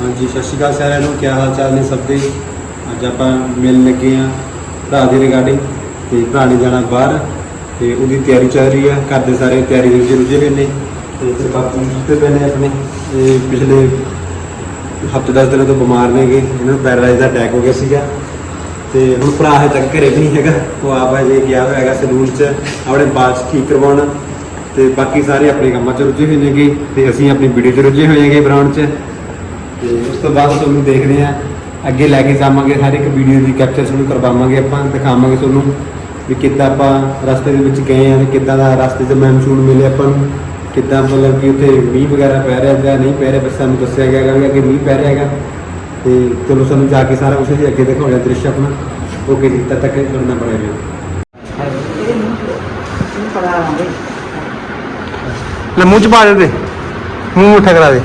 ਹਾਂਜੀ, ਸਤਿ ਸ਼੍ਰੀ ਅਕਾਲ ਸਾਰਿਆਂ ਨੂੰ। ਕੀ ਹਾਲ ਚਾਲ ਨੇ ਸਭ ਦੇ? ਅੱਜ ਆਪਾਂ ਮਿਲਣ ਲੱਗੇ ਆ ਭਰਾ ਦੀ ਰਿਗਾਰਡਿੰਗ ਤੇ ਭਰਾ ਨੇ ਜਾਣਾ ਬਾਹਰ ਤੇ ਉਹਦੀ ਤਿਆਰੀ ਚੱਲ ਰਹੀ ਆ ਘਰ ਦੇ ਸਾਰੇ ਤਿਆਰੀ ਵਿੱਚ ਰੁੱਝੇ ਹੋਏ ਨੇ ਤੇ ਫਿਰ ਬਾਪੂ ਸੁੱਤੇ ਪਏ ਨੇ ਆਪਣੇ। ਇਹ ਪਿਛਲੇ ਹਫ਼ਤੇ ਦਸ ਦਿਨਾਂ ਤੋਂ ਬਿਮਾਰ ਨੇਗੇ। ਇਹਨਾਂ ਨੂੰ ਪੈਰਾਲਾਈਜ਼ ਦਾ ਅਟੈਕ ਹੋ ਗਿਆ ਸੀਗਾ। ਤੇ ਹੁਣ ਭਰਾ ਹੈ ਤੱਕ ਘਰੇ ਵੀ ਨਹੀਂ ਹੈਗਾ। ਉਹ ਆਪ ਅਜੇ ਗਿਆ ਹੋਇਆ ਹੈਗਾ ਸਲੂਨ 'ਚ, ਆਪਣੇ ਬਾਲ ਠੀਕ ਕਰਵਾਉਣ। ਤੇ ਬਾਕੀ ਸਾਰੇ ਆਪਣੇ ਕੰਮਾਂ 'ਚ ਰੁੱਝੇ ਹੋਏ ਨੇਗੇ ਤੇ ਅਸੀਂ ਆਪਣੀ ਵੀਡੀਓ 'ਚ ਰੁੱਝੇ ਹੋਏ ਹੈਗੇ ਬਣਾਉਣ 'ਚ। ਤੇ ਉਸ ਤੋਂ ਬਾਅਦ ਤੁਹਾਨੂੰ ਦੇਖਦੇ ਆ ਅੱਗੇ ਲੈ ਕੇ ਜਾਵਾਂਗੇ ਹਰ ਇੱਕ ਵੀਡੀਓ ਦੀ ਕੈਪਚਰ ਤੁਹਾਨੂੰ ਕਰਵਾਵਾਂਗੇ ਆਪਾਂ ਦਿਖਾਵਾਂਗੇ ਤੁਹਾਨੂੰ ਵੀ ਕਿੱਦਾਂ ਆਪਾਂ ਰਸਤੇ ਦੇ ਵਿੱਚ ਗਏ ਆ ਤੇ ਕਿੱਦਾਂ ਦਾ ਰਸਤੇ 'ਚ ਮਨਸੂਨ ਮਿਲੇ ਆਪਾਂ ਨੂੰ ਕਿੱਦਾਂ ਮਤਲਬ ਕਿ ਉੱਥੇ ਮੀਂਹ ਵਗੈਰਾ ਪੈ ਰਿਹਾ ਜਾਂ ਨਹੀਂ ਪੈ ਰਿਹਾ ਬਸ ਸਾਨੂੰ ਦੱਸਿਆ ਗਿਆ ਹੈਗਾ ਅੱਗੇ ਮੀਂਹ ਪੈ ਰਿਹਾ ਹੈਗਾ। ਤੇ ਚਲੋ ਸਾਨੂੰ ਜਾ ਕੇ ਸਾਰਾ ਕੁਝ ਅੱਗੇ ਦਿਖਾਉਣਾ ਦ੍ਰਿਸ਼ ਆਪਣਾ। ਓਕੇ ਜੀ ਤਦ ਤੱਕ ਕਰਨਾ ਬਣੇ ਰਹੋ ਲੈ ਮੂੰਹ ਚ ਪਾ ਦੇ ਦੇ ਮੂੰਹ ਮੁੱਠਾ ਕਰਾ ਦੇ।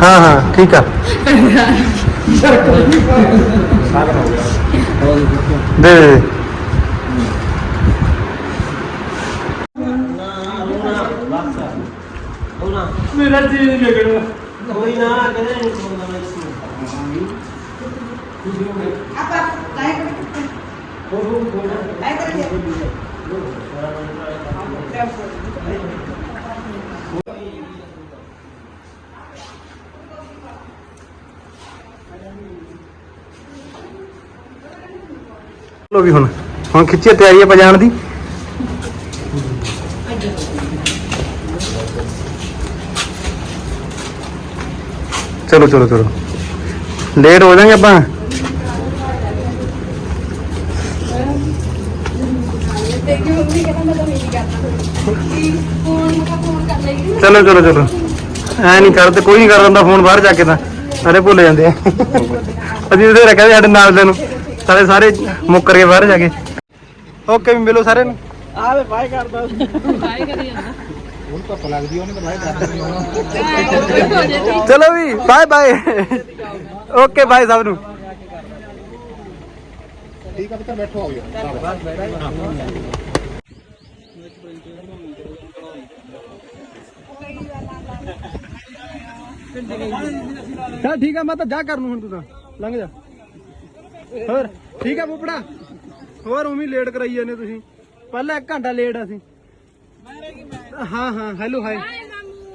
ਹਾਂ ਹਾਂ ਠੀਕ ਆ। ਦੇ ਮੇਰਾ ਜੀ ਨਹੀਂ ਲੱਗਣਾ। ਕੋਈ ਨਾ ਕਹਿੰਦੇ ਨਹੀਂ ਸੁਣਦਾ ਮੈਂ ਇਸ ਨੂੰ apa naik naik kerja ਲੋ ਵੀ ਹੁਣ ਹੁਣ ਖਿੱਚੀ ਤਿਆਰੀ ਆਪਾਂ ਜਾਣ ਦੀ। ਚਲੋ ਚਲੋ ਚਲੋ। ਲੇਟ ਹੋ ਜਾਾਂਗੇ ਆਪਾਂ। ਚਲੋ ਚਲੋ ਚਲੋ। ਐ ਨਹੀਂ ਕਰਦੇ ਕੋਈ ਨਹੀਂ ਕਰ ਦਿੰਦਾ ਫੋਨ ਬਾਹਰ ਜਾ ਕੇ ਤਾਂ। ਸਾਰੇ ਭੁੱਲ ਜਾਂਦੇ ਆ। ਅਸੀਂ ਉਹਦੇ ਰੱਖਿਆ ਸਾਡੇ ਨਾਲ ਦੇ ਨੂੰ। ਸਾਰੇ ਸਾਰੇ ਮੁੱਕਰ ਕੇ ਬਾਹਰ ਜਾ ਕੇ। ਓਕੇ ਵੀ ਮਿਲੋ ਸਾਰਿਆਂ ਨੂੰ। ਆਵੇ ਬਾਈ ਕਰਦਾ ਚਲੋ ਵੀ ਬਾਏ ਬਾਏ ਓਕੇ ਬਾਏ ਸਭ ਨੂੰ। ਚਲ ਠੀਕ ਆ ਮੈਂ ਤਾਂ ਜਾ ਕਰ ਨੂੰ ਹੁਣ ਤੂੰ ਤਾਂ। ਲੰਘ ਜਾ। ਹੋਰ, ਠੀਕ ਆ ਬੁੱਪੜਾ ਹੋਰ ਉਮੀ ਲੇਟ ਕਰਾਈ ਜਾਂਦੇ ਤੁਸੀਂ। ਪਹਿਲਾਂ 1 ਘੰਟਾ ਲੇਟ ਅਸੀਂ। ਹਾਂ ਹਾਂ hello hi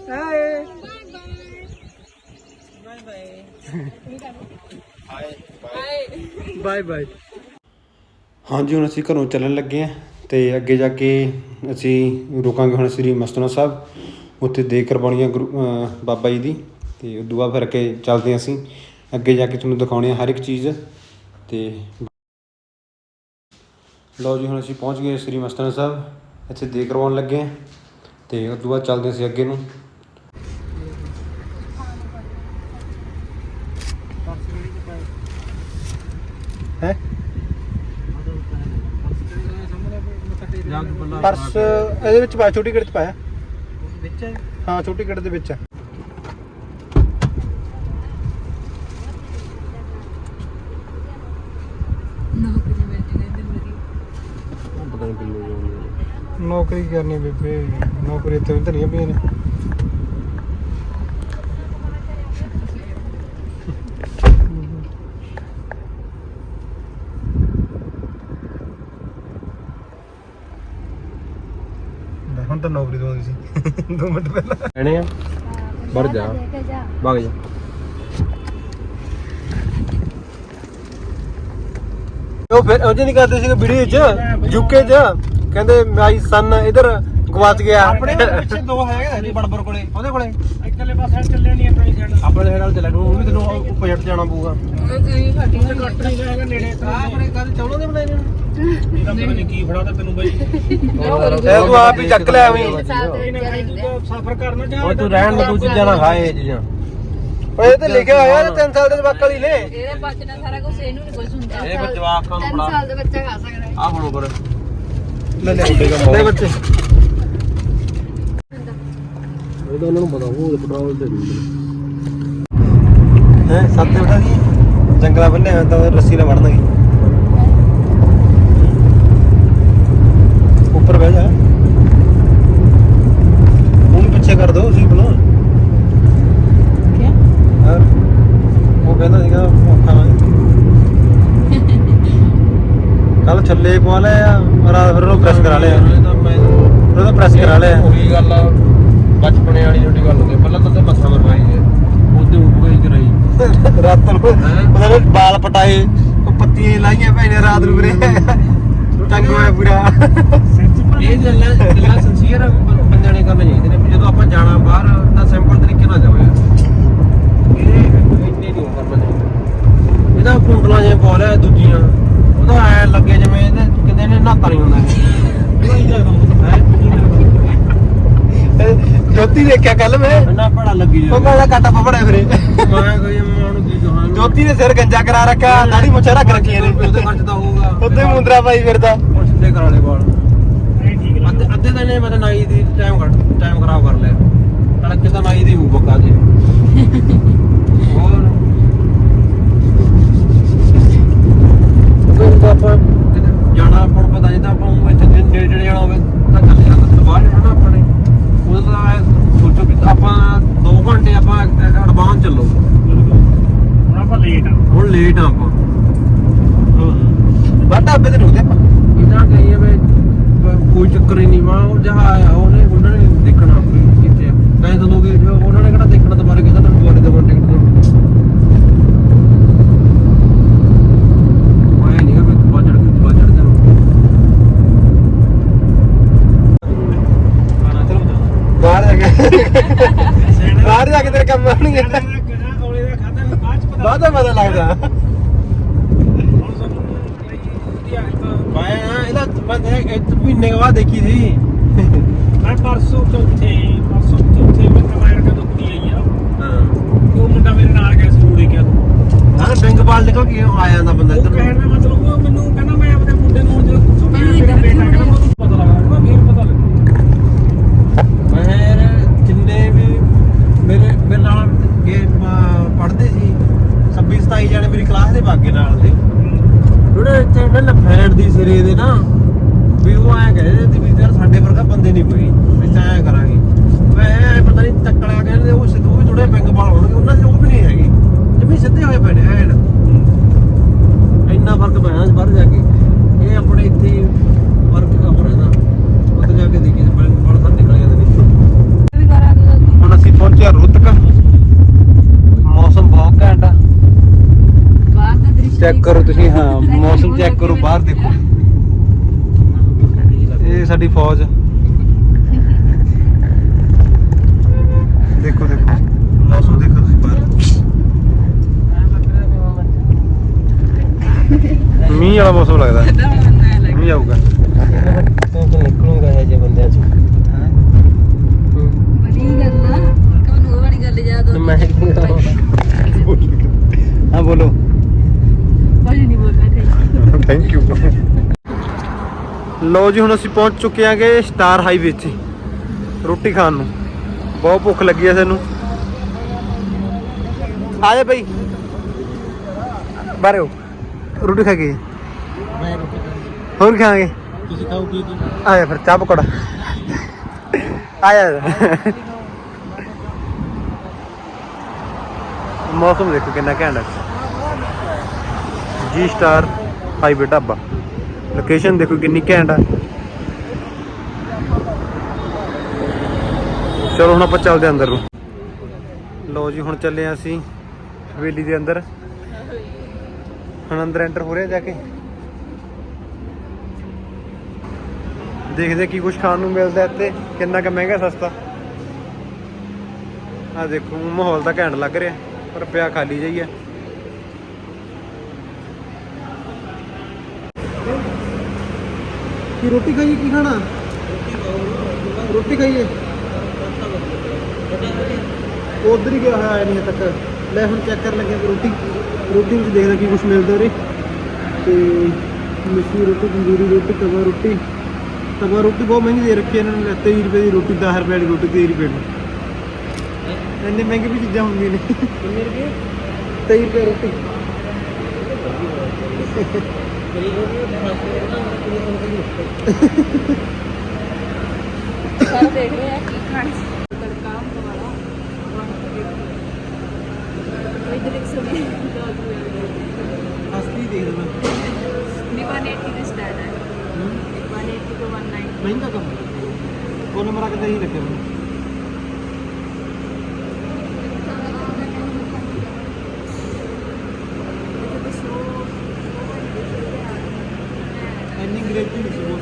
hi bye bye ਹਾਂਜੀ, ਹੁਣ ਅਸੀਂ ਘਰੋਂ ਚੱਲਣ ਲੱਗੇ ਆ ਤੇ ਅੱਗੇ ਜਾ ਕੇ ਅਸੀਂ ਰੁਕਾਂਗੇ ਹੁਣ ਸ੍ਰੀ ਮਸਤਨਾ ਸਾਹਿਬ। ਉੱਥੇ ਦੇ ਕਰਵਾਉਣੀ ਆ ਗੁਰੂ ਬਾਬਾ ਜੀ ਦੀ। ਤੇ ਉਦੋਂ ਬਾਅਦ ਫਿਰ ਅੱਗੇ ਚੱਲਦੇ ਹਾਂ ਅਸੀਂ। ਅੱਗੇ ਜਾ ਕੇ ਤੁਹਾਨੂੰ ਦਿਖਾਉਣੇ ਆ ਹਰ ਇੱਕ ਚੀਜ਼। ਤੇ ਲਓ ਜੀ ਹੁਣ ਅਸੀਂ ਪਹੁੰਚ ਗਏ ਸ੍ਰੀ ਮਸਤਨਾ ਸਾਹਿਬ। ਇੱਥੇ ਦੇ ਕਰਵਾਉਣ ਲੱਗੇ ਆ ਤੇ ਉਦੋਂ ਬਾਅਦ ਚੱਲਦੇ ਅਸੀਂ ਅੱਗੇ ਨੂੰ। ਹੈ? ਪਰਸ ਇਹਦੇ ਵਿੱਚ ਪਾਇਆ ਛੋਟੀ ਕਿਹੜੇ ਚ ਪਾਇਆ? ਵਿੱਚ ਹਾਂ। ਛੋਟੀ ਕਿਹੜੇ ਦੇ ਵਿੱਚ ਆ ਨੌਕਰੀ ਕਰਨੀ ਬੇਬੇ ਨੌਕਰੀ ਵੀ ਧਰੀਆਂ ਪਈਆਂ ਨੇ ਹੁਣ ਤਾਂ ਨੌਕਰੀ ਦਵਾਉਂਦੀ ਸੀ। 2 ਮਿੰਟ ਪਹਿਲਾਂ। ਕਹਿਣੇ ਆ? ਵੜ ਜਾ। ਵਗ ਜਾ। ਉਹ ਫਿਰ ਉਹ ਨਹੀਂ ਕਰਦੇ ਸੀਗੇ ਵੀਡੀਓ 'ਚ ਯੂਕੇ 'ਚ। ਕਹਿੰਦੇ ਮਾਈ ਸਨ ਇਧਰ ਗਵਾਚ ਗਿਆ। ਆਪਣੇ ਪਿੱਛੇ ਦੋ ਹੈਗੇ ਜੀ ਬੜਬੜ ਕੋਲੇ ਉਹਦੇ ਕੋਲੇ। ਇਕੱਲੇ ਪਾਸੇ ਚੱਲੇ ਨਹੀਂ ਆਪਣੀ ਸਾਈਡ ਆਪਣੇ ਸਾਈਡ ਨਾਲ ਚੱਲਿਆ ਉਹ ਵੀ ਤੈਨੂੰ ਉੱਪਰ ਜੱਟ ਜਾਣਾ ਪਊਗਾ। ਕੱਟ ਨਹੀਂ ਹੈਗਾ ਨੇੜੇ ਆਪਣੇ ਕਾਹਦੇ ਚੌਲਾਂ ਦੇ ਬਣਾਏ ਨੇ। ਇਹਦਾ ਪਤਾ ਨਹੀਂ ਕੀ ਫੜਾ ਤੈਨੂੰ ਬਾਈ। ਇਹ ਤੂੰ ਆਪ ਹੀ ਚੱਕ ਲੈ ਆਵੀਂ ਸਫਰ ਕਰਨਾ ਚਾਹ ਉਹ ਤੂੰ ਰਹਿਣ ਦੇ ਚੀਜ਼ਾਂ ਨਾ ਖਾਏ ਇਹ ਚੀਜ਼ਾਂ। ਓਏ ਤੇ ਲਿਖਿਆ ਹੋਇਆ ਤੇ 3 ਸਾਲ ਦੇ ਜਵਾਕਾਂ ਲਈ ਨੇ। ਇਹਦੇ ਬਚਣਾ ਸਾਰਾ ਕੁਝ ਇਹਨੂੰ ਨਹੀਂ ਕੁਝ ਹੁੰਦਾ। ਇਹ ਜਵਾਕਾਂ ਨੂੰ 3 ਫੜਾ ਸਾਲ ਦਾ ਬੱਚਾ ਖਾ ਸਕਦਾ। ਆ ਫੜੋ ਕਰ ਲੈ ਲੈ ਲੈ ਬੱਚੇ। ਇਹਦਾ ਉਹਨਾਂ ਨੂੰ ਪਤਾ ਉਹ ਪੈਟਰੋਲ ਤੇ ਨਹੀਂ ਹੈ ਸਾਤੇ ਬਟਾ ਜੀ ਜੰਗਲਾ ਬੰਨੇ ਹੋਇਆ ਤਾਂ ਰੱਸੀ ਨਾਲ ਵੜਨਗੇ ਉੱਪਰ ਬਹਿ ਜਾ। ਉਹਨੂੰ ਪਿੱਛੇ ਕਰ ਦੋ ਸੀਪ ਨੂੰ ਕੀ ਉਹ ਕਹਿੰਦਾ ਸੀਗਾ ਕੱਲ ਛੱਲੇ ਪਵਾ ਲੈ ਆਪਣਾ ਫਿਰ ਉਹਨੂੰ ਪ੍ਰੈਸ ਕਰਾ ਲਿਆ। ਉਹਨੇ ਉਹਦਾ ਪ੍ਰੈਸ ਕਰਾ ਲਿਆ। ਉਹੀ ਗੱਲ ਬਚਪਨੇ ਵਾਲੀ ਛੋਟੀ ਗੱਲ ਹੁੰਦੀ ਪਹਿਲਾਂ ਤਾਂ ਮੱਥਾ ਮਰਵਾਈ ਹੈ ਉਹਦੇ ਉੱਪਰ ਹੀ ਕਰਾਈ। ਰਾਤ ਨੂੰ ਉਹਦਾ ਬਾਲ ਪਟਾਏ ਉਹ ਪੱਤੀਆਂ ਲਾਈਆਂ ਭੈਣੇ ਰਾਤ ਨੂੰ ਵੀਰੇ। ਤੰਗ ਹੋਇਆ ਪੂਰਾ। ਇਹ ਗੱਲਾਂ ਗੱਲਾਂ sincere ਬੰਦਿਆਂ ਨੇ ਕਰਨੀਆਂ ਚਾਹੀਦੀਆਂ ਨੇ। ਜਦੋਂ ਆਪਾਂ ਜਾਣਾ ਬਾਹਰ ਤਾਂ ਸਿੰਪਲ ਤਰੀਕੇ ਨਾਲ ਜਾਵੇ ਇਹ ਇੰਨੇ ਨਹੀਂ ਕਰਨਾ ਚਾਹੀਦਾ। ਇਹਦਾ ਕੁੰਡਲਾਂ ਜਿਵੇਂ ਪਾ ਲਿਆ ਦੂਜੀਆਂ। ਉਹਦਾ ਐ ਲੱਗੇ ਜਿਵੇਂ ਇਹਦੇ ਕਿਤੇ ਨੇ ਨਹਾਤਾ ਨਹੀਂ ਹੁੰਦਾ ਜੋਤੀ ਦੇਖਿਆ ਕੱਲ ਮੈਂ? ਇੰਨਾ ਭੜਾ ਲੱਗੀ ਉਹ ਕਹਿੰਦਾ ਕਾਟਾ ਪਪੜਾ ਵੀਰੇ ਮੈਂ ਕੋਈ ਮਾਂ ਨੂੰ ਕੀ ਕਹਾਂ? ਜੋਤੀ ਨੇ ਸਿਰ ਗੰਜਾ ਕਰਾ ਰੱਖਿਆ ਦਾੜੀ ਮੁੱਛਾਂ ਰੱਖ ਰੱਖੀਆਂ ਨੇ। ਉਹਦੇ ਖਰਚ ਤਾਂ ਹੋਊਗਾ। ਉੱਤੇ ਮੁੰਦਰਾ ਪਾਈ ਫਿਰਦਾ। ਹੁਣ ਸਿੱਧੇ ਕਰਾ ਲੈ ਵਾਲ ਅੱਧੇ ਅੱਧੇ ਦਿਨ ਨੇ ਮਤਲਬ ਨਾਈ ਦੀ ਟਾਈਮ ਕੱਟ ਟਾਈਮ ਖਰਾਬ ਕਰ ਲਿਆ। ਤੜਕੇ ਤਾਂ ਨਾਈ ਦੀ ਹੂ ਬੱਕਾ ਦੇ ਹੋਰ? ਕੋਈ ਤਾਂ ਕਿਤੇ ਜਾਣਾ ਆਪਾਂ ਨੂੰ ਪਤਾ ਜਿੱਦਾਂ ਆਪਾਂ ਨੂੰ ਇੱਥੇ ਨੇੜੇ ਨੇੜੇ ਜਾਣਾ ਹੋਵੇ ਤਾਂ ਚੱਲ ਜਾਂਦਾ ਤੇ ਬਾਹਰ ਜਾਣਾ ਆਪਣੇ ਉਹਦਾ ਤਾਂ ਐਂ ਸੋਚੋ ਵੀ ਆਪਾਂ 2 ਘੰਟੇ ਆਪਾਂ ਐਡਵਾਂਸ ਚੱਲੋ। ਹੁਣ ਆਪਾਂ ਲੇਟ ਆ। ਹੁਣ ਲੇਟ ਆ ਆਪਾਂ। ਬਾਟਾ ਅੱਬੇ ਤੇ ਰੁਕਦੇ ਆਪਾਂ। ਇਹਨਾਂ ਕਹੀਏ ਵੀ ਕੋਈ ਚੱਕਰ ਹੀ ਨਹੀਂ ਵਾ ਉਹ ਜਹਾ ਆਇਆ ਉਹਨੇ ਉਹਨਾਂ ਨੇ ਦੇਖਣਾ ਕਿੱਥੇ ਆ। ਕਹੇ ਤਾਂ ਲੋਕ ਜੋ ਉਹਨਾਂ ਨੇ ਕਿਹੜਾ ਦੇਖਣਾ ਦੁਬਾਰਾ ਕਹਿੰਦਾ ਤੁਹਾਨੂੰ ਦੁਬਾਰੇ ਦੇਵਾਂ ਟਿਕਟ ਦੋ ਮੈਂ ਨਹੀਂ ਵੀ ਬਾਜੜ ਕੇ ਬਾਜੜ ਦੇ ਬਾਹਰ ਜਾ ਕੇ ਬਾਹਰ ਜਾ ਕੇ ਤੇਰੇ ਕੰਮ ਆਉਣਗੇ ਔਲੇ ਦਾ ਖਾਦਾ ਵੀ ਬਾਅਦ ਚ ਪਤਾ ਬਾਅਦ ਦਾ ਪਤਾ ਲੱਗਦਾ। ਹੁਣ ਸਾਨੂੰ ਵਧੀਆ ਤਾਂ ਮੈਂ ਨਾ ਇਹਦਾ ਮੈਂ ਦੇਖ- ਇੱਕ ਮਹੀਨੇ ਬਾਅਦ ਦੇਖੀ ਸੀ। ਮੈਂ ਪਰਸੋਂ ਚੌਥੇ ਪਰਸੋਂ ਚੌਥੇ ਮੈਂ ਤੋਂ ਕੁੜੀ ਆਈ ਆ। ਹਾਂ। ਉਹ ਮੁੰਡਾ ਮੇਰੇ ਨਾਲ ਗਿਆ ਸੀ ਮੁੰਡੇ ਗਿਆ ਹਾਂ ਬੈਂਗਬਾਲ ਨਿਕਲ ਕੇ ਆ ਜਾਂਦਾ ਬੰਦਾ ਉਹ ਇੱਧਰ ਕਹਿਣ ਨੂੰ ਦਾ ਮਤਲਬ ਉਹ ਮੈਨੂੰ ਕਹਿੰਦਾ ਮੈਂ ਆਪਣੇ ਮੁੰਡੇ ਨੂੰ ਜੋ ਛੋਟਾ ਜਿਹਾ ਮੇਰਾ ਬੇਟਾ ਕਹਿੰਦਾ ਮੈਨੂੰ ਪਤਾ ਲੱਗਾ ਮੈਂ ਫੇਰ ਪਤਾ ਲੱਗਾ ਮੈਂ ਜਿੰਨੇ ਵੀ ਮੇਰੇ ਮੇਰੇ ਨਾਲ ਇਹ ਪੜ੍ਹਦੇ ਸੀ 26 27 ਜਾਣੇ ਮੇਰੀ ਕਲਾਸ ਦੇ ਬਾਗੇ ਨਾਲ ਦੇ ਉਹਨੇ ਇੱਥੇ ਨਾ ਲਫੈਂਡ ਦੀ ਸਿਰੇ ਦੇ ਨਾ ਵੀ ਉਹ ਐਂ ਕਹਿੰਦੇ ਸੀ ਵੀ ਯਾਰ ਸਾਡੇ ਵਰਗਾ ਬੰਦੇ ਨਹੀਂ ਕੋਈ ਵੀ ਤਾਂ ਐਂ ਕਰਾਂਗੇ ਮੈਂ ਐਂ ਪਤਾ ਨਹੀਂ ਤੱਕੜਾ ਕਹਿੰਦੇ ਉਹ ਸਿੱਧੂ ਵੀ ਥੋੜੇ ਪਿੰਗ ਬਾਲ ਹੋਣਗੇ ਉਹਨਾਂ ਦੇ ਉਹ ਵੀ ਨਹੀਂ ਹੈਗੇ ਜਿਵੇਂ ਸਿੱਧੇ ਹੋਏ ਪਏ ਨੇ ਐਨ ਇੰਨਾ ਫ਼ਰਕ ਪੈਣਾ ਬਾਹਰ ਜਾ ਕੇ ਇਹ ਆਪਣੇ ਇੱਥੇ ਫ਼ਰਕ ਕਵਰ ਹੈ ਨਾ ਉੱਥੇ ਜਾ ਕੇ ਦੇਖੀ ਬੜਾ ਬੜਾ ਸਾਰ ਨਿਕਲ ਜਾਂਦੇ ਨੇ ਵੀ ਕਰਾ ਦੋ ਹੁਣ ਅਸੀਂ ਪਹੁੰਚਿਆ ਰੁੱਤਕ ਮੌਸਮ ਬਹੁਤ ਘੈਂਟ ਆ ਬਾਹਰ ਦਾ ਦ੍ਰਿਸ਼ ਚੈੱਕ ਕਰੋ ਤੁਸੀਂ ਹਾਂ ਮੌਸਮ ਚੈੱਕ ਕਰੋ ਬਾਹਰ ਦੇਖੋ। ਇਹ ਸਾਡੀ ਫੌਜ। ਦੇਖੋ ਦੇਖੋ। ਮੌਸਮ ਦੇਖੋ ਤੁਸੀਂ ਬਾਹਰ। ਮੀਂਹ ਵਾਲਾ ਮੌਸਮ ਲੱਗਦਾ। ਮੀਂਹ ਆਊਗਾ। ਤੂੰ ਤਾਂ ਨਿਕਲੂਗਾ ਇਹ ਜੇ ਬੰਦਿਆਂ ਚ ਬੜੀ ਗੱਲ ਆ। ਕਮਨ ਉਹ ਵਾਲੀ ਗੱਲ ਯਾਦ ਆਉਂਦੀ ਮੈਂ ਹਾਂ ਬੋਲੋ। ਥੈਂਕ ਯੂ ਲੋ ਜੀ ਹੁਣ ਅਸੀਂ ਪਹੁੰਚ ਚੁੱਕੇ ਆਂਗੇ ਸਟਾਰ ਹਾਈਵੇ 'ਤੇ ਰੋਟੀ ਖਾਣ ਨੂੰ। ਬਹੁਤ ਭੁੱਖ ਲੱਗੀ ਆ ਸਾਨੂੰ। ਆ ਜਾ ਬਈ। ਬਾਰੇ ਰੋਟੀ ਖਾ ਕੇ ਹੋਰ ਖਾਵਾਂਗੇ? ਤੁਸੀਂ ਖਾਓ ਕੀ ਕੀ। ਆ ਜਾ ਫਿਰ ਚਾਹ ਪਕੌੜਾ। ਆ ਜਾ। ਮੌਸਮ ਦੇਖੋ ਕਿੰਨਾ ਘੈਂਟ ਹੈ ਜੀ ਸਟਾਰ ਹਾਈਵੇ ਢਾਬਾ। ਲੋਕੇਸ਼ਨ ਦੇਖੋ ਕਿੰਨੀ ਘੈਂਟ ਆ। ਚਲੋ ਹੁਣ ਆਪਾਂ ਚੱਲਦੇ ਅੰਦਰ ਨੂੰ। ਲੋ ਜੀ, ਹੁਣ ਚੱਲੇ ਹਾਂ ਅਸੀਂ ਹਵੇਲੀ ਦੇ ਅੰਦਰ। ਹੁਣ ਅੰਦਰ ਐਂਟਰ ਹੋ ਰਿਹਾ ਜਾ ਕੇ। ਦੇਖਦੇ ਕੀ ਕੁਝ ਖਾਣ ਨੂੰ ਮਿਲਦਾ ਇੱਥੇ, ਕਿੰਨਾ ਕੁ ਮਹਿੰਗਾ, ਸਸਤਾ। ਆ ਦੇਖੋ, ਮਾਹੌਲ ਤਾਂ ਘੈਂਟ ਲੱਗ ਰਿਹਾ, ਪਰ ਪਿਆ ਖਾਲੀ ਜਾਈ ਹੈ ਕੀ ਰੋਟੀ ਖਾਈਏ ਕੀ ਖਾਣਾ? ਰੋਟੀ ਖਾਈਏ? ਉਧਰ ਹੀ ਗਿਆ ਹੋਇਆ ਨਹੀਂ ਤੱਕ। ਲੈ ਹੁਣ ਚੈੱਕ ਕਰਨ ਲੱਗੇ ਰੋਟੀ। ਰੋਟੀ ਵਿੱਚ ਦੇਖਦਾ ਕੀ ਕੁਝ ਮਿਲਦਾ ਉਰੇ। ਤੇ ਮਿੱਸੀ ਰੋਟੀ ਤੰਦੂਰੀ ਰੋਟੀ ਤਵਾ ਰੋਟੀ। ਤਵਾ ਰੋਟੀ ਬਹੁਤ ਮਹਿੰਗੀ ਦੇ ਰੱਖੀ ਇਹਨਾਂ ਨੇ। 23 ਰੁਪਏ ਦੀ ਰੋਟੀ 10 ਰੁਪਏ ਦੀ ਰੋਟੀ 23 ਰੁਪਏ ਦੀ। ਇੰਨੇ ਮਹਿੰਗੀ ਵੀ ਚੀਜ਼ਾਂ ਹੁੰਦੀਆਂ ਨੇ। ਕਿੰਨੇ ਰੁਪਏ? 23 ਰੁਪਏ ਰੋਟੀ। ਸਭ ਦੇਖ ਰਹੇ ਆ ਕੀ ਖਾਣ ਤੜਕਾ ਵਾਲਾ। ਇਧਰ ਇੱਕ ਸਬਜ਼ੀ ਅਸਲੀ ਦੇਖ ਲੈਣਾ ਵੀ 180 ਦੇ ਸਟਾਰਟ ਹੈ। 180 ਤੋਂ 190 ਮਹਿੰਗਾ ਕੰਮ ਕੋਲ ਨੰਬਰ ਕਿਤੇ ਹੀ ਰੱਖਿਆ ਮੈਨੂੰ ਇੱਥੇ ਤਾਂ ਸੌ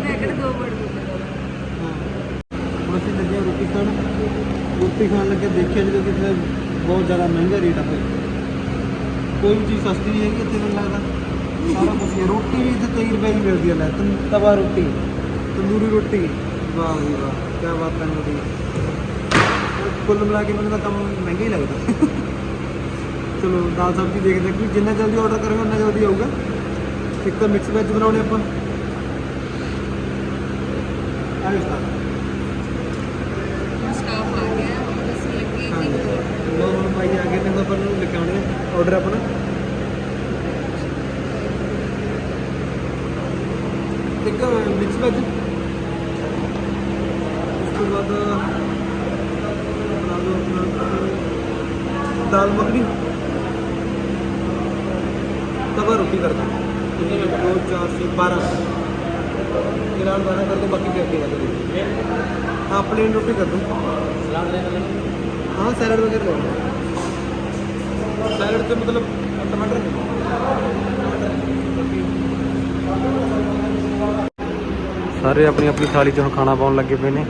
ਮੈਂ ਕਿਹੜਾ ਦੋ ਵਰਡ ਬੋਲਦਾ ਹੁਣ ਅਸੀਂ ਲੱਗੇ ਹਾਂ ਰੋਟੀ ਖਾਣ ਰੋਟੀ ਖਾਣ ਲੱਗੇ, ਦੇਖਿਆ ਜਦੋਂ ਕਿਤੇ ਬਹੁਤ ਜ਼ਿਆਦਾ ਮਹਿੰਗਾ ਰੇਟ ਆ ਭਾਈ ਕੋਈ ਵੀ ਚੀਜ਼ ਸਸਤੀ ਨਹੀਂ ਹੈਗੀ ਇੱਥੇ ਮੈਨੂੰ ਲੱਗਦਾ। ਸਾਰਾ ਕੁਝ ਹੈ। ਰੋਟੀ ਵੀ ਇੱਥੇ 23 ਰੁਪਏ ਦੀ ਮਿਲਦੀ ਹੈ ਲੈ, ਤੰ- ਤਵਾ ਰੋਟੀ, ਤੰਦੂਰੀ ਰੋਟੀ। ਵਾਹ ਜੀ ਵਾਹ ਕੀ ਬਾਤ ਹੈ ਰੋਟੀ ਕੁੱਲ ਮਿਲਾ ਕੇ ਮੈਨੂੰ ਤਾਂ ਕੰਮ ਮਹਿੰਗਾ ਹੀ ਲੱਗਦਾ। ਚਲੋ, ਦਾਲ ਸਬਜ਼ੀ ਦੇਖਦੇ ਹਾਂ। ਕਿ ਜਿੰਨਾ ਜਲਦੀ ਆਰਡਰ ਕਰਾਂਗੇ, ਉਨਾ ਜਲਦੀ ਆਊਗਾ। ਇੱਕ ਤਾਂ ਮਿਕਸ ਵੈਜ ਬਣਾਉਣੇ ਆਪਾਂ। ਆਹ ਸਟਾਰ ਸਟਾਫ ਆ ਗਿਆ ਉਹ ਦੱਸਣ ਲੱਗੇ ਕਿ ਲੋ ਹੁਣ ਭਾਈ ਆ ਗਏ ਨੇ ਤਾਂ ਆਪਾਂ ਨੂੰ ਲਿਖਾਉਣੇ ਆਰਡਰ ਆਪਣਾ ਇੱਕ ਮਿਕਸ ਵੈਜ ਉਸ ਤੋਂ ਬਾਅਦ ਬਣਾ ਲਓ ਆਪਣਾ ਦਾਲ ਮੱਖਣੀ ਤਵਾ ਰੋਟੀ ਕਰ ਦੋ ਕਿੰਨੇ ਮਿੰਟ 2 4 6 12 ਇਹ ਨਾਲ 12 ਕਰ ਦੋ ਬਾਕੀ ਫਿਰ ਅੱਗੇ ਕਰ ਦੋ ਹਾਂ ਪਲੇਨ ਰੋਟੀ ਕਰ ਦੋ हाँ सैलड वगैरह लो सैलड से मतलब टमाटर ਸਾਰੇ ਆਪਣੀ ਆਪਣੀ ਥਾਲੀ 'ਚ ਹੁਣ ਖਾਣਾ ਪਾਉਣ ਲੱਗੇ ਪਏ ਨੇ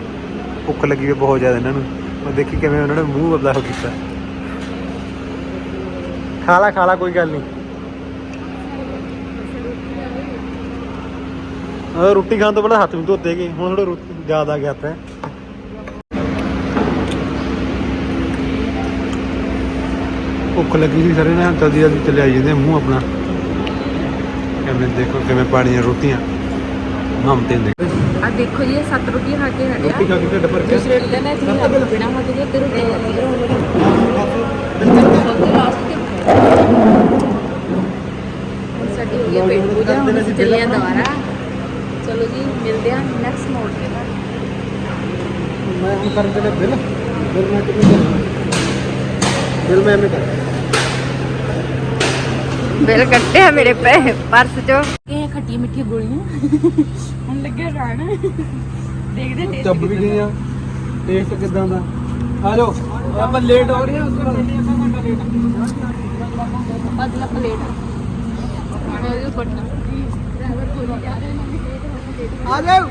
ਭੁੱਖ ਲੱਗੀ ਵੀ ਬਹੁਤ ਜ਼ਿਆਦਾ ਇਹਨਾਂ ਨੂੰ ਮੈਂ ਦੇਖੀ ਕਿਵੇਂ ਉਹਨਾਂ ਨੇ ਮੂੰਹ ਬਦਲਾ ਹੋ ਕੀਤਾ ਖਾ ਲਾ ਖਾ ਲਾ ਕੋਈ ਗੱਲ ਨਹੀਂ। ਆ ਰੋਟੀ ਖਾਣ ਤੋਂ ਪਹਿਲਾਂ ਹੱਥ ਵੀ ਧੋਤੇ ਗਏ। ਹੁਣ ਥੋੜਾ ਯਾਦ ਆ ਗਿਆ ਤਾਂ। ਭੁੱਖ ਲੱਗੀ ਸੀ ਸਾਰੇ ਨੇ ਜਲਦੀ ਜਲਦੀ ਚਲੇ ਆਈ ਜਾਂਦੇ ਮੂੰਹ ਆਪਣਾ। ਕਿਵੇਂ ਦੇਖੋ ਕਿਵੇਂ ਪਾਣੀਆਂ ਰੋਟੀਆਂ। ਮਮਤੇ ਦੇ ਆ ਦੇਖੋ। ਜੀ ਇਹ ਸੱਤ ਰੋਟੀਆਂ ਖਾ ਕੇ ਹਟਿਆ ਰੋਟੀ ਖਾ ਕੇ ਢਿੱਡ ਭਰ ਗਿਆ। ਰੋਟੀ ਤੁਸੀਂ ਆਲੂ ਬਿਨਾ ਖਾ ਕੇ ਤੇ ਰੋਟੀ ਸਭ ਲਾਸਟ ਤੇ ਸਾਡੀ ਹੋ ਗਈ ਪੇਟ ਪੂਜਾ ਹੁਣ ਅਸੀਂ ਚੱਲੇ ਆ ਦੁਬਾਰਾ ਚਲੋ ਜੀ ਮਿਲਦੇ ਆ ਨੈਕਸਟ ਮੋਡ ਤੇ। ਮੈਂ ਹੁਣ ਕਰਨ ਚਲੇ ਬਿੱਲ ਬਿੱਲ ਮੈਂ ਕਿਵੇਂ ਕਰਾਂ ਬਿੱਲ ਮੈਂ ਐਵੇਂ ਕਰਾਂ ਬਿੱਲ ਕੱਟਿਆ ਮੇਰੇ ਪੈ ਪਰਸ ਚੋਂ। ਇਹ ਖੱਟੀ ਮਿੱਠੀ ਗੋਲੀਆਂ। ਹੁਣ ਲੱਗਿਆ ਖਾਣ ਦੇਖਦੇ ਟੇਸਟ ਚੱਬ ਵੀ ਗਈਆਂ। ਟੇਸਟ ਕਿਦਾਂ ਦਾ? ਆ ਜਾਓ। ਆਪਾਂ ਲੇਟ ਹੋ ਰਹੇ ਹਾਂ ਉਸ ਤੋਂ ਪਲੇਟ ਬਟਨਾ ਡਰਾਈਵਰ ਕੋਲ ਜਾ ਰਹੇ ਨੇ ਆ। ਜਾਓ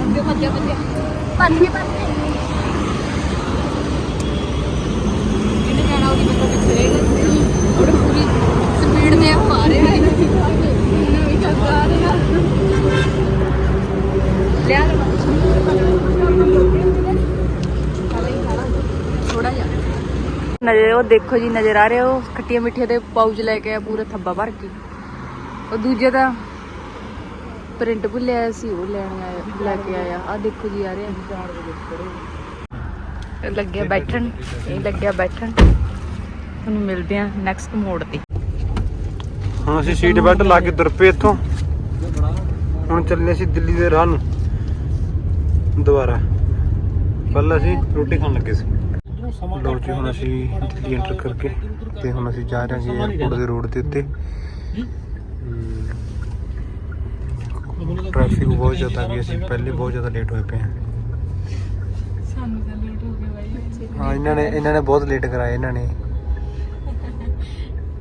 ਅੱਗੇ ਭੱਜਿਆ ਭੱਜਿਆ ਭੱਜੇ ਇਹਨੇ ਜਾਣਾ ਉਹਦੀ ਬੰਦਾ ਪਿੱਛੇ ਉਹ ਪੂਰੀ ਸਪੀਡ ਤੇ ਆ ਰਹੇ ਨੇ ਇਹਨਾਂ ਵੀ ਚੱਲਦਾ ਰਿਹਾ ਲਿਆ ਥੋੜਾ ਜਿਹਾ ਨਜ਼ਰ ਉਹ ਦੇਖੋ ਜੀ, ਨਜ਼ਰ ਆ ਰਿਹਾ ਉਹ ਖੱਟੀਆਂ ਮਿੱਠੀਆਂ ਦੇ ਪਾਊਚ ਲੈ ਕੇ ਆ ਪੂਰਾ ਥੱਬਾ ਭਰ ਕੇ। ਉਹ ਦੂਜੇ ਦਾ ਪ੍ਰਿੰਟ ਭੁੱਲਿਆ ਸੀ, ਉਹ ਲੈਣ ਆਇਆ, ਲੈ ਕੇ ਆਇਆ। ਆ ਦੇਖੋ ਜੀ, ਆ ਰਿਹਾ। ਲੱਗਿਆ ਬੈਠਣ, ਇਹ ਲੱਗਿਆ ਬੈਠਣ। ਤੁਹਾਨੂੰ ਮਿਲਦੇ ਆ ਨੈਕਸਟ ਮੋੜ ਤੇ। ਹੁਣ ਅਸੀਂ ਸੀਟ ਬੈਲਟ ਲਾ ਕੇ ਤੁਰ ਪਏ ਇੱਥੋਂ। ਹੁਣ ਚੱਲੇ ਅਸੀਂ ਦਿੱਲੀ ਦੇ ਰਾਹ ਨੂੰ। ਦੁਬਾਰਾ। ਪਹਿਲਾਂ ਅਸੀਂ ਰੋਟੀ ਖਾਣ ਲੱਗੇ ਸੀ। ਲੋ ਜੀ ਹੁਣ ਅਸੀਂ ਦਿੱਲੀ ਐਂਟਰ ਕਰਕੇ ਤੇ ਹੁਣ ਅਸੀਂ ਜਾ ਰਹੇ ਹਾਂ ਜੀ 에어ਪੋਰਟ ਦੇ ਰੋਡ ਦੇ ਉੱਤੇ। ਟ੍ਰੈਫਿਕ ਬਹੁਤ ਜ਼ਿਆਦਾ ਵੀ ਅਸੀਂ ਪਹਿਲੇ ਬਹੁਤ ਜ਼ਿਆਦਾ ਲੇਟ ਹੋਏ ਪਏ ਹਾਂ। ਸਾਨੂੰ ਤਾਂ ਲੇਟ ਹੋ ਗਏ ਬਾਈ ਹਾਂ ਇਹਨਾਂ ਨੇ ਇਹਨਾਂ ਨੇ ਬਹੁਤ ਲੇਟ ਕਰਾਇਆ ਇਹਨਾਂ ਨੇ।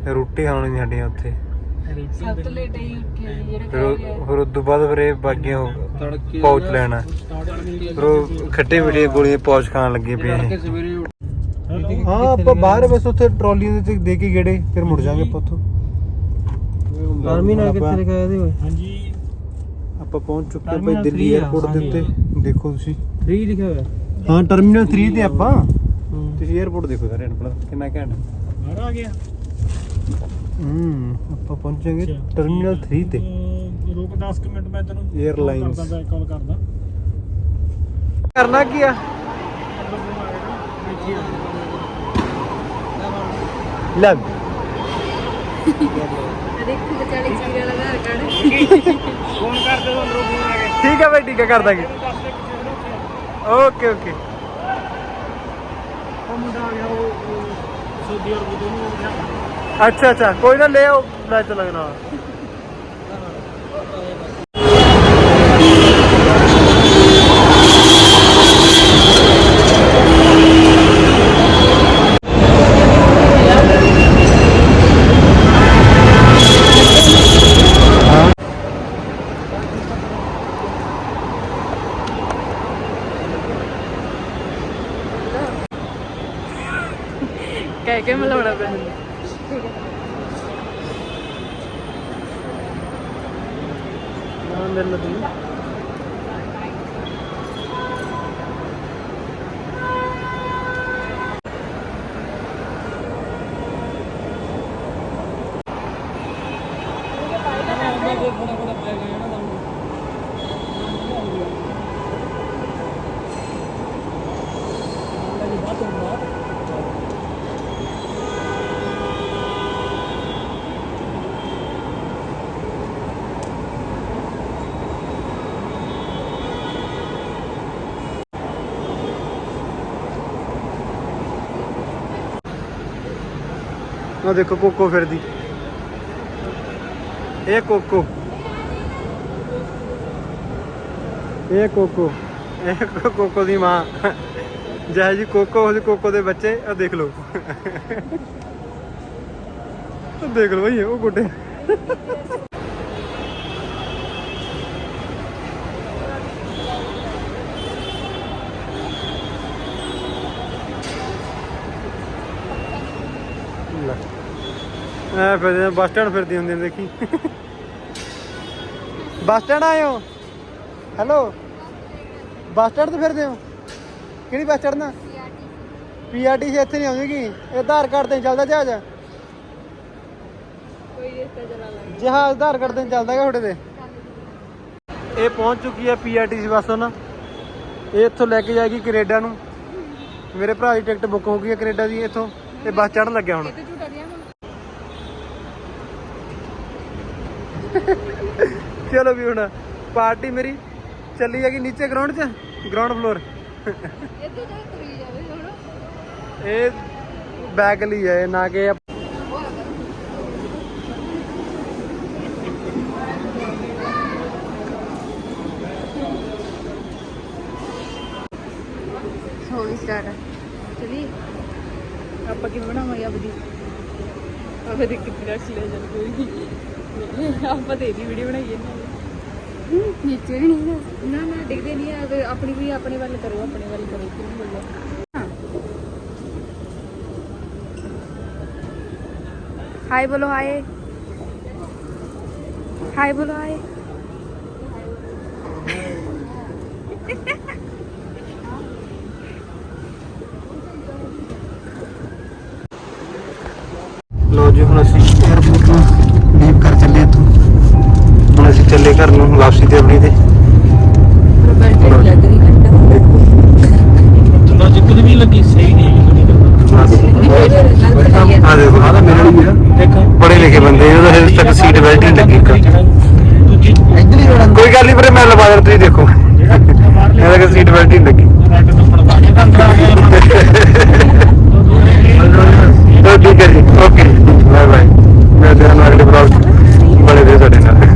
ਰੋਟੀ ਖਾਣੀ ਨਹੀਂ ਸਾਡੀਆਂ ਉੱਥੇ। ਸਭ ਫਿਰ ਉਸ ਤੋਂ ਬਾਅਦ ਫਿਰ ਇਹ ਬਾਗੀਆਂ ਤੜਕੇ ਪੌਚ ਲੈਣਾ। ਫਿਰ ਖੱਟੇ ਮਿੱਠੇ ਗੋਲੀਆਂ ਪੌਚ ਖਾਣ ਲੱਗੇ ਪਏ ਤੜਕੇ ਹਾਂ ਆਪਾਂ ਬਾਹਰ ਬਸ ਉੱਥੇ ਟਰਾਲੀਆਂ ਦੇ ਤੇ ਦੇ ਕੇ ਗੇੜੇ ਫਿਰ ਮੁੜ ਜਾਾਂਗੇ ਆਪਾਂ ਉੱਥੋਂ। ਆਰਮੀ ਨਾਲ ਕਿੱਥੇ ਲਗਾਇਆ ਦੇ ਹੋਏ ਹਾਂਜੀ। ਆਪਾਂ ਪਹੁੰਚ ਚੁੱਕੇ ਹਾਂ ਦਿੱਲੀ three ਦੇ ਉੱਤੇ। ਦੇਖੋ ਤੁਸੀਂ। 3 ਲਿਖਿਆ ਹੋਇਆ। ਹਾਂ ਟਰਮੀਨਲ 3 ਤੇ ਆਪਾਂ। ਤੁਸੀਂ 에어ਪੋਰਟ ਦੇਖੋ ਸਾਰੇ ਅਨਪੜਾ ਕਿੰਨਾ ਘੈਂਟ। ਆ ਗਿਆ। ਹੂੰ ਆਪਾਂ ਪਹੁੰਚਾਂਗੇ ਟਰਮੀਨਲ 3 ਤੇ। ਰੁਕ 10 ਮਿੰਟ ਮੈਂ ਤੈਨੂੰ 에ਅਰਲਾਈਨਸ ਕਾਲ ਕਰਦਾ। ਕਰਨਾ ਕੀ ਆ? ਲੱਗ ਦੇਖੋ ਵਿਚਾਲੇ ਸੀਰੀਅਲ ਆਧਾਰ ਕਾਰਡ ਫੋਨ ਕਰ ਦੇ ਤੁਹਾਨੂੰ ਫੋਨ ਆ ਗਿਆ ਠੀਕ ਆ ਬਈ ਠੀਕ ਆ ਕਰ ਦਾਂਗੇ। ਓਕੇ ਓਕੇ ਉਹ ਮੁੰਡਾ ਆ ਗਿਆ ਉਹ ਸੌਦੀ ਅਰਬ ਤੋਂ ਉਹਨੂੰ ਅੱਛਾ ਅੱਛਾ। ਕੋਈ ਨਾ ਲੈ ਆਓ ਲੈ ਚਲਾਂਗੇ ਨਾਲ ਨਾ ਮੇਰੇ ਨਾਲ ਤੂੰ ਆ ਦੇਖੋ ਕੋਕੋ ਫਿਰਦੀ। ਇਹ ਕੋਕੋ। ਇਹ ਕੋਕੋ। ਇਹ ਕੋਕੋ ਦੀ ਮਾਂ। ਜੈ ਜੀ ਕੋਕੋ ਉਹਦੇ ਕੋਕੋ ਦੇ ਬੱਚੇ ਆ ਦੇਖ ਲਓ। ਉਹ ਦੇਖ ਲਓ ਭਾਈ ਉਹ ਗੁੱਡੇ। ਐ ਫਿਰਦੇ ਬੱਸ ਸਟੈਂਡ ਫਿਰਦੀ ਹੁੰਦੀ ਨੇ ਦੇਖੀ। ਬੱਸ ਸਟੈਂਡ ਆਏ ਹੋ? ਹੈਲੋ? ਬੱਸ ਸਟੈਂਡ ਤੇ ਫਿਰਦੇ ਹੋ? ਕਿਹੜੀ ਬੱਸ ਚੜਨਾ ਪੀਆਰਟੀ ਸੇ ਇੱਥੇ ਨਹੀਂ ਆਉਂਦੀਗੀ ਇਹ ਆਧਾਰ ਕਾਰਡ ਤੇ ਚੱਲਦਾ ਜਹਾਜ਼? ਜਹਾਜ਼ ਆਧਾਰ ਕਾਰਡ ਤੇ ਨੀ ਚੱਲਦਾ ਹੈਗਾ ਤੁਹਾਡੇ ਤੇ? ਇਹ ਪਹੁੰਚ ਚੁੱਕੀ ਹੈ ਪੀਆਰਟੀਸੀ ਬੱਸ ਨਾ। ਇਹ ਇੱਥੋਂ ਲੈ ਕੇ ਜਾਏਗੀ ਕੈਨੇਡਾ ਨੂੰ। ਮੇਰੇ ਭਰਾ ਦੀ ਟਿਕਟ ਬੁੱਕ ਹੋ ਗਈ ਹੈ ਕੈਨੇਡਾ ਦੀ ਇੱਥੋਂ। ਇਹ ਬੱਸ ਚੜਨ ਲੱਗਿਆ ਹੁਣ। ਚਲੋ ਵੀ ਹੁਣ ਪਾਰਟੀ ਮੇਰੀ ਚੱਲੀ ਹੈਗੀ ਨੀਚੇ ਗਰਾਊਂਡ 'ਚ ਗਰਾਊਂਡ ਫਲੋਰ ਇਹ ਬੈਗ ਲਈ ਹੈ ਨਾ ਕਿ ਸਟਾਰਟ ਚਲੀ। ਆਪਾਂ ਕਿਵੇਂ ਬਣਾਵਾਂਗੇ ਆਪਦੀ? ਆਪਾਂ ਦੇਖ ਕਿੰਨੀ ਰਸ਼ ਲੈ ਜਾਂ ਕੋਈ। ਆਪਾਂ ਤੇ ਇਹਦੀ ਵੀਡੀਓ ਬਣਾਈਏ ਨੀਚੇ ਵੀ ਨਹੀਂ ਨਾ ਨਾ ਡਿੱਗਦੇ ਨਹੀਂ ਆ ਤੇ ਆਪਣੀ ਵੀ ਆਪਣੇ ਵੱਲ ਕਰੋ ਆਪਣੇ ਵੱਲ ਕਰੋ ਕਿਉਂ ਬੋਲੋ? ਹਾਈ ਬੋਲੋ ਹਾਈ ਹਾਈ ਬੋਲੋ ਹਾਈ ਲੋ ਜੀ ਹੁਣ ਅਸੀਂ 에어ਪੋਰਟ ਨੂੰ ਲੀਵ ਕਰ ਚੱਲੇ ਇੱਥੋਂ। ਹੁਣ ਅਸੀਂ ਚੱਲੇ ਘਰ ਨੂੰ ਵਾਪਸੀ ਤੇ ਆਪਣੀ ਤੇ। ਬੈਲਟ ਲੱਗ ਰਹੀ ਘੰਟਾ। ਤੁਨਾ ਜਿੱਕਦ ਵੀ ਲੱਗੀ ਸਹੀ ਨਹੀਂ ਆ ਦੇਖੋ ਆ ਤਾਂ ਮੇਰੇ ਲਈ ਦੇਖ। ਪੜੇ ਲਿਖੇ ਬੰਦੇ ਉਹਦਾ ਹਜੇ ਤੱਕ ਸੀਟ ਬੈਲਟ ਹੀ ਨਹੀਂ ਲੱਗੀ ਇੱਕ। ਦੂਜੀ ਇੱਧਰ ਹੀ ਰੜਨ ਕੋਈ ਗੱਲ ਨਹੀਂ ਵੀਰੇ ਮੈਂ ਲਵਾ ਦਿੰਦਾ ਤੁਸੀਂ ਦੇਖੋ। ਇਹਦਾ ਕਿ ਸੀਟ ਬੈਲਟ ਨਹੀਂ ਲੱਗੀ। ਕੇ ਤਾਂ ਚਲੋ ਠੀਕ ਹੈ ਜੀ ਓਕੇ ਮਿਲਦੇ ਹਾਂ ਅਗਲੇ ਬਲੌਗ ਬਣੇ ਰਹੋ ਸਾਡੇ ਨਾਲ।